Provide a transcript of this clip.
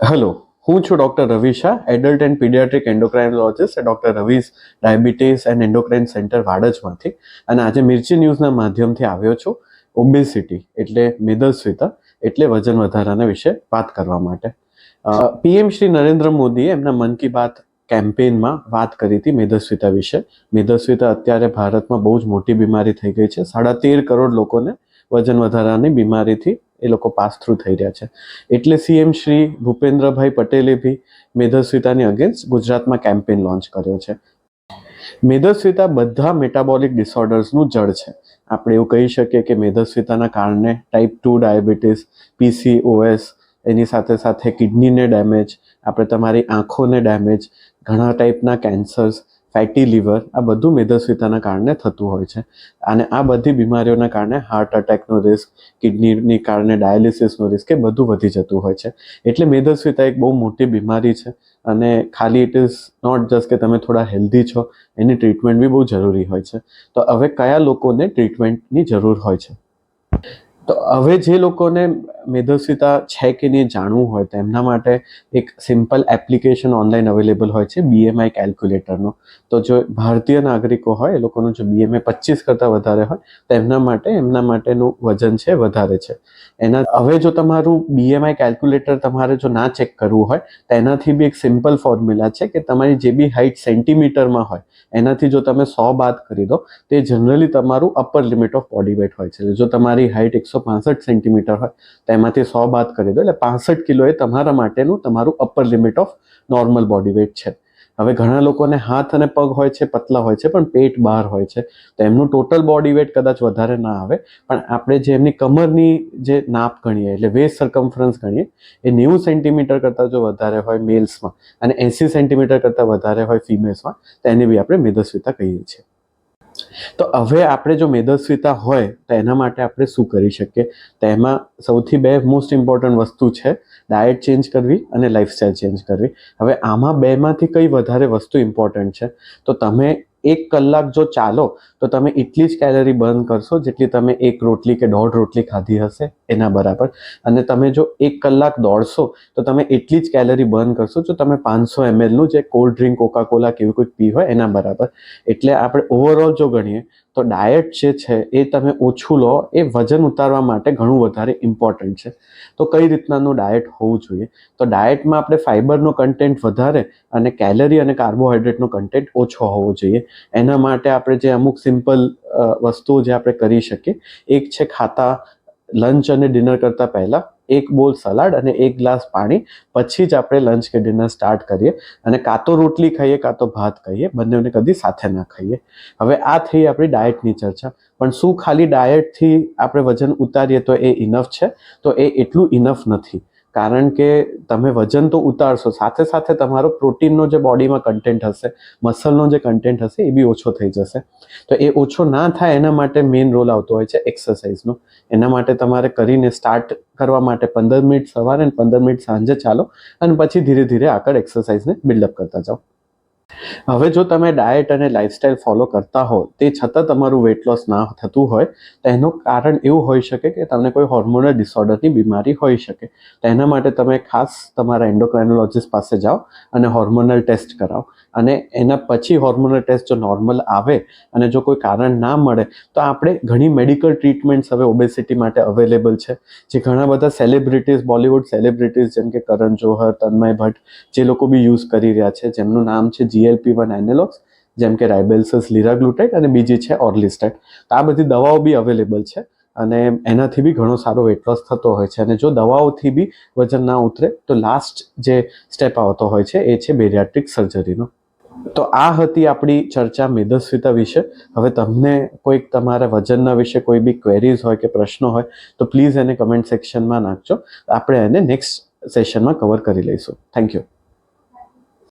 Hello હું છું doctor Ravi Shah adult and paediatric endocrinologist doctor Ravi's diabetes and endocrine centre વાડજમાંથી. અને આજે મિર્ચી ન્યૂઝના માધ્યમથી આવ્યો છું ઓબેસિટી એટલે મેદસ્વીતા, એટલે વજન વધારાના વિશે વાત કરવા માટે. પીએમ શ્રી નરેન્દ્ર મોદીએ એમના મન કી બાત કેમ્પેનમાં વાત કરી હતી મેદસ્વીતા વિશે. મેદસ્વીતા અત્યારે ભારતમાં બહુ જ મોટી બીમારી થઈ ગઈ છે. સાડા તેર કરોડ લોકોને વજન વધારાની બીમારીથી એ લોકો પાસ થ્રુ થઈ રહ્યા છે. એટલે સીએમ શ્રી ભૂપેન્દ્રભાઈ પટેલે બી મેધસ્વિતાની અગેન્સ્ટ ગુજરાતમાં કેમ્પેન લોન્ચ કર્યો છે. મેધસ્વિતા બધા મેટાબોલિક ડિસઓર્ડર્સનું જડ છે. આપણે એવું કહી શકીએ કે મેધસ્વિતાના કારણે ટાઈપ ટુ ડાયાબિટીસ પીસીઓએસ એની સાથે સાથે કિડનીને ડેમેજ આપણે તમારી આંખોને ડેમેજ ઘણા ટાઈપના કેન્સર્સ ફેટી લીવર આ બધું મેદસ્વીતાના કારણે થતું હોય છે. અને આ બધી બીમારીઓના કારણે હાર્ટ અટેકનો રિસ્ક કિડનીની કારણે ડાયાલિસિસનો રિસ્ક એ બધું વધી જતું હોય છે. એટલે મેદસ્વીતા એક બહુ મોટી બીમારી છે અને ખાલી ઇટ ઇઝ નોટ જસ્ટ કે તમે થોડા હેલ્ધી છો, એની ટ્રીટમેન્ટ બી બહુ જરૂરી હોય છે. તો હવે કયા લોકોને ટ્રીટમેન્ટની જરૂર હોય છે? તો હવે જે લોકોને મેદસ્વીતા છે કે નહીં જાણવું હોય તો એમના માટે એક સિમ્પલ એપ્લિકેશન ઓનલાઈન અવેલેબલ હોય છે બીએમઆઈ કેલ્ક્યુલેટરનો તો જો ભારતીય નાગરિકો હોય, એ લોકોનું જો બીએમઆઈ પચીસ કરતાં વધારે હોય, તો એમના માટે, એમના માટેનું વજન છે વધારે છે. એના, હવે જો તમારું બીએમઆઈ કેલ્ક્યુલેટર તમારે જો ના ચેક કરવું હોય, તો એનાથી બી એક સિમ્પલ ફોર્મ્યુલા છે કે તમારી જે બી હાઇટ સેન્ટીમીટરમાં હોય, એનાથી જો તમે સો બાદ કરી દો, તો જનરલી તમારું upper limit of body weight હોય છે. જો તમારી હાઇટ એકસો પાસઠ સેન્ટીમીટર હોય, તો એમાંથી સો બાદ કરી દો એટલે પાસઠ કિલો એ તમારા માટેનું તમારું upper limit of normal body weight છે. હવે ઘણા લોકોને હાથ અને પગ હોય છે, પતલા હોય છે, પણ પેટ બહાર હોય છે. તો એમનું ટોટલ બોડી વેટ કદાચ વધારે ના આવે, પણ આપણે જે એમની કમરની જે નાપ ગણીએ, એટલે વેસ્ટ સરકમફરન્સ ગણીએ, એ નેવું સેન્ટીમીટર કરતાં જો વધારે હોય મેલ્સમાં અને એંસી સેન્ટીમીટર કરતાં વધારે હોય ફિમેલ્સમાં તો એને બી આપણે મેદસ્વીતા કહીએ છીએ. તો હવે આપણે જો મેદસ્વીતા હોય, તો એના માટે આપણે શું કરી શકીએ? તો એમાં સૌથી બે મોસ્ટ ઇમ્પોર્ટન્ટ વસ્તુ છે ડાયટ ચેન્જ કરવી અને લાઇફસ્ટાઈલ ચેન્જ કરવી. હવે આમાં બેમાંથી કઈ વધારે વસ્તુ ઇમ્પોર્ટન્ટ છે? તો તમે એક કલાક જો ચાલો, તો તમે એટલી જ કેલરી બર્ન કરશો જેટલી તમે એક રોટલી કે દોઢ રોટલી ખાધી હશે એના બરાબર. અને તમે જો એક કલાક દોડશો, તો તમે એટલી જ કેલરી બર્ન કરશો જો તમે પાંચસો એમએલનું જે કોલ્ડ ડ્રિંક કોકા કોલા કેવું કંઈક પી હોય એના બરાબર. એટલે આપણે ઓવરઓલ જો ગણીએ તો ડાયટ જે છે એ તમે ઓછું લો, એ વજન ઉતારવા માટે ઘણું વધારે ઇમ્પોર્ટન્ટ છે. તો કઈ રીતનાનું ડાયટ હોવું જોઈએ? તો ડાયટમાં આપણે ફાઇબરનો કન્ટેન્ટ વધારે અને કેલરી અને કાર્બોહાઈડ્રેટનો કન્ટેન્ટ ઓછો હોવો જોઈએ. એના માટે આપણે જે અમુક સિમ્પલ વસ્તુઓ જે આપણે કરી શકીએ, એક છે ખાતા લંચ અને ડિનર કરતાં પહેલાં એક બોલ સલાડ અને એક ગ્લાસ પાણી, પછી જ આપણે લંચ કે ડિનર સ્ટાર્ટ કરીએ. અને કાં તો રોટલી ખાઈએ, કાં તો ભાત ખાઈએ, બંનેને કદી સાથે ના ખાઈએ. હવે આ થઈ આપણી ડાયટની ચર્ચા. પણ શું ખાલી ડાયટથી આપણે વજન ઉતારીએ તો એ ઇનફ છે? તો એ એટલું ઇનફ નથી. કારણ કે તમે વજન તો ઉતારશો, સાથે સાથે તમારો પ્રોટીનનો જે બોડીમાં કન્ટેન્ટ હશે મસલનો જે કન્ટેન્ટ હશે, એ બી ઓછો થઈ જશે. તો એ ઓછો ના થાય એના માટે મેઇન રોલ આવતો હોય છે એક્સરસાઇઝનો એના માટે તમારે કરીને સ્ટાર્ટ કરવા માટે પંદર મિનિટ સવારે અને પંદર મિનિટ સાંજે ચાલો અને પછી ધીરે ધીરે આગળ એક્સરસાઇઝને બિલ્ડઅપ કરતા જાઓ. હવે જો તમે ડાયટ અને લાઇફસ્ટાઇલ ફોલો કરતા હો, તે છતાં તમારું વેટ લોસ ના થતું હોય, તો એનું કારણ એવું હોઈ શકે કે તમને કોઈ હોર્મોનલ ડિસઓર્ડરની બીમારી હોઈ શકે. તો એના માટે તમે ખાસ તમારા એન્ડોક્રાઇનોલોજીસ્ટ પાસે જાઓ અને હોર્મોનલ ટેસ્ટ કરાવો. અને એના પછી હોર્મોનલ ટેસ્ટ જો નોર્મલ આવે અને જો કોઈ કારણ ના મળે, તો આપણે ઘણી મેડિકલ ટ્રીટમેન્ટ્સ હવે ઓબેસિટી માટે અવેલેબલ છે. જે ઘણા બધા સેલિબ્રિટીઝ બોલિવૂડ સેલિબ્રિટીઝ જેમ કે કરણ જોહર, તન્મય ભટ્ટ, જે લોકો બી યુઝ કરી રહ્યા છે. જેમનું નામ છે જીએલપી વન એનેલોક્સ જેમ કે રાઇબેલ્સસ લીરાગ્લુટેટ અને બીજી છે ઓર્લિસ્ટેટ તો આ બધી દવાઓ બી અવેલેબલ છે અને એનાથી બી ઘણો સારો વેટ લોસ થતો હોય છે. અને જો દવાઓથી બી વજન ના ઉતરે, તો લાસ્ટ જે સ્ટેપ આવતો હોય છે, એ છે બેરિયાટ્રિક સર્જરીનો તો આ હતી આપણી ચર્ચા મેદસ્વીતા વિશે. હવે તમને કોઈક તમારા વજનના વિશે કોઈ બી ક્વેરીઝ હોય કે પ્રશ્નો હોય, તો પ્લીઝ એને કમેન્ટ સેક્શનમાં નાખજો. આપણે એને નેક્સ્ટ સેશનમાં કવર કરી લઈશું. Thank you